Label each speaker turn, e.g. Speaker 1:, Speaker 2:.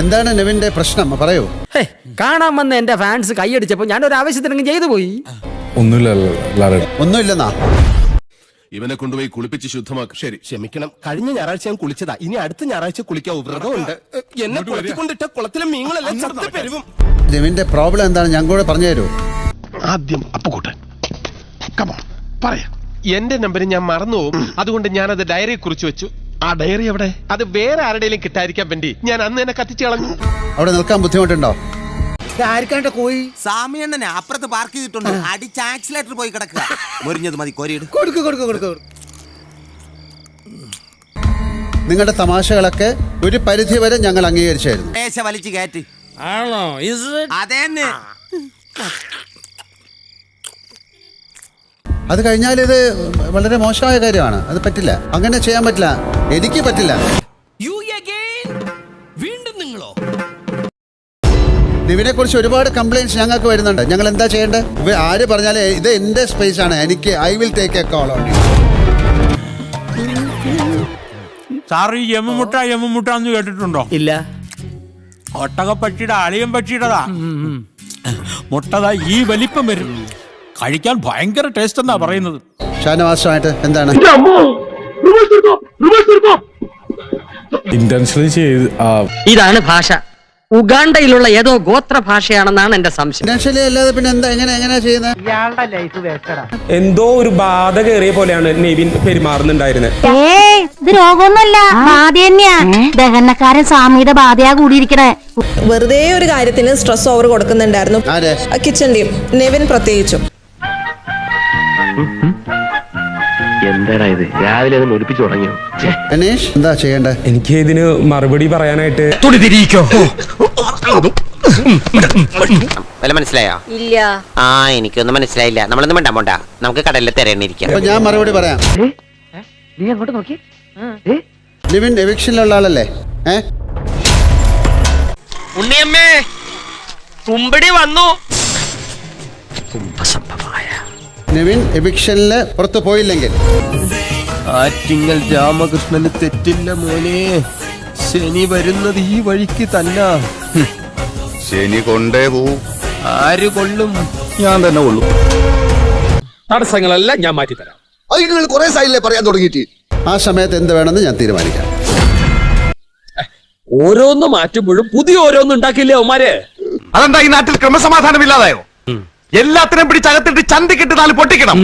Speaker 1: എന്താണ് നെവിന്റെ പ്രശ്നം? പറയൂ.
Speaker 2: കാണാൻ വന്ന എന്റെ ഫാൻസ് കൈയടിച്ചപ്പോ ഞാൻ ഒരു ആവശ്യത്തിനെങ്കിലും ചെയ്തു പോയി.
Speaker 3: ഒന്നുമില്ല
Speaker 1: ഒന്നുമില്ലെന്നാ?
Speaker 4: ഇവനെ കൊണ്ടുപോയി കുളിപ്പിച്ച് ശുദ്ധമാക്കും ശരി
Speaker 5: ക്ഷമിക്കണം. കഴിഞ്ഞ ഞായറാഴ്ച ഞാൻ കുളിച്ചതാ. ഇനി അടുത്ത ഞായറാഴ്ച കുളിക്കാൻ വ്രതമുണ്ട് എന്നെ കുളത്തിക്കൊണ്ടിട്ട കുളത്തിലെ മീനുകളെല്ലാം ചത്തു പെരുവും.
Speaker 1: നെവിന്റെ പ്രോബ്ലം എന്താണ്? ഞാൻ കൂടെ പറഞ്ഞു തരൂ.
Speaker 5: ആദ്യം അപ്പുകൂട്ടൻ. കമോൺ പറയാ. എന്റെ നമ്പർ ഞാൻ മറന്നു പോകും അതുകൊണ്ട് ഞാനത് അത് ഡയറി കുറിച്ച് വെച്ചു. ആ ഡയറി എവിടെ? അത് വേറെ ആരുടെയും കിട്ടാതിരിക്കാൻ വേണ്ടി ഞാൻ അന്ന് തന്നെ കത്തിച്ചു കളഞ്ഞു.
Speaker 1: അവിടെ നിൽക്കാൻ ബുദ്ധിമുട്ടുണ്ടോ?
Speaker 6: സാമിയണ്ണനെ അപ്പുറത്ത് പാർക്ക് ചെയ്തിട്ടുണ്ട്. അടിച്ച് ആക്സിലേറ്റർ പോയി കിടക്കുക. മുരിഞ്ഞത് മതി കോരിയിട്.
Speaker 1: നിങ്ങളുടെ തമാശകളൊക്കെ ഒരു പരിധി വരെ ഞങ്ങൾ അംഗീകരിച്ചായിരുന്നു.
Speaker 6: മേശ വലിച്ചു കയറ്റ്.
Speaker 2: ആണോ?
Speaker 6: അതേന്ന്.
Speaker 1: അത് കഴിഞ്ഞാൽ ഇത് വളരെ മോശമായ കാര്യമാണ്. അത് പറ്റില്ല. അങ്ങനെ ചെയ്യാൻ പറ്റില്ല. എനിക്ക് പറ്റില്ല. നിവിനെ കുറിച്ച് ഒരുപാട് കംപ്ലൈൻസ് ഞങ്ങൾക്ക് വരുന്നുണ്ട്. ഞങ്ങൾ എന്താ ചെയ്യേണ്ടത്? ആര് പറഞ്ഞാലേ ഇത് എന്റെ സ്പേസ് ആണ്. എനിക്ക് I will take a call on
Speaker 7: sir ഈ യമുമുട്ട യമുമുട്ട എന്ന് കേട്ടിട്ടുണ്ടോ?
Speaker 2: ഇല്ല.
Speaker 7: ഒട്ടക പക്ഷിയുടെ അളിയൻ പക്ഷിയുടെതാ. മുട്ടതാ ഈ വലിപ്പം വരും. കഴിക്കാൻ ഭയങ്കര ടേസ്റ്റ് എന്നാ പറയുന്നത്.
Speaker 1: ഷാനവാസമായിട്ട് എന്താണ്?
Speaker 3: ഇന്റൻഷനലി ചെയ്ത് ആ,
Speaker 2: ഇതാണ് ഭാഷ. ഉഗാണ്ടയിലുള്ള ഏതോ ഗോത്ര ഭാഷയാണെന്നാണ് എന്റെ സംശയം.
Speaker 1: അല്ലാതെ പിന്നെ എന്താ എങ്ങനെ ചെയ്യുന്നത്
Speaker 8: എന്തോ ഒരു ബാധ കയറിയ പോലെയാണ് നെവിൻ പെരുമാറുന്നുണ്ടായിരുന്നത്
Speaker 9: ഏയ് ഇത് രോഗമൊന്നുമല്ല. ബാധ തന്നെയാ. ദഹനക്കാരൻ സ്വാമിയുടെ ബാധയാ കൂടിയിരിക്കണേ.
Speaker 10: വെറുതെ ഒരു കാര്യത്തിന് സ്ട്രെസ് ഓവർ കൊടുക്കുന്നുണ്ടായിരുന്നു.
Speaker 1: കിച്ചൻ
Speaker 10: കിച്ചൺ ടീം നെവിൻ പ്രത്യേകിച്ചും.
Speaker 5: എന്താടാ ഇത്? രാവിലെ ഒലിപ്പിച്ചു തുടങ്ങിയോ
Speaker 1: അനീഷ് എന്താ ചെയ്യേണ്ടത്
Speaker 8: എനിക്ക് ഇതിന് മറുപടി പറയാനായിട്ട്
Speaker 6: വല്ല മനസ്സിലായോ?
Speaker 9: ഇല്ല.
Speaker 6: ആ എനിക്കൊന്നും മനസ്സിലായില്ല. നമ്മളൊന്നും വേണ്ട പോണ്ട നമുക്ക് കടലിൽ തിരയണിരിക്കാം
Speaker 1: അപ്പൊ ഞാൻ മറുപടി പറയാം.
Speaker 2: നീ അങ്ങോട്ട് നോക്കി.
Speaker 1: ലിവിൻ എവിക്ഷനിലുള്ള ആളല്ലേ? ഏ?
Speaker 6: ഉണ്ണിയമ്മേ തുമ്പടി വന്നു.
Speaker 1: നിവിൻ എവിക്ഷനിൽ പുറത്തു പോയില്ലെങ്കിൽ.
Speaker 5: ആറ്റിങ്ങൽ രാമകൃഷ്ണന് തെറ്റില്ല മോനെ. ശനി വരുന്നത് ഈ വഴിക്ക് തന്നെ.
Speaker 4: ശനി കൊണ്ടേ പോവും
Speaker 5: ആര് കൊള്ളും?
Speaker 4: ഞാൻ തന്നെ കൊള്ളു.
Speaker 8: തടസ്സങ്ങളെല്ലാം ഞാൻ മാറ്റി
Speaker 4: തരാം നിങ്ങൾ കുറെ സൈഡിലെ പറയാൻ തുടങ്ങിയിട്ട്?
Speaker 1: ആ സമയത്ത് എന്ത് വേണമെന്ന് ഞാൻ തീരുമാനിക്കാം.
Speaker 8: ഓരോന്ന് മാറ്റുമ്പോഴും പുതിയ ഓരോന്നും ഉണ്ടാക്കില്ലേ അവന്മാര്?
Speaker 5: അതെന്താ ഈ നാട്ടിൽ ക്രമസമാധാനം ഇല്ലാതായോ എല്ലാത്തിനും പിടിച്ചകത്തിട്ട് ചന്തിക്കിട്ട് നാല് പൊട്ടിക്കണം.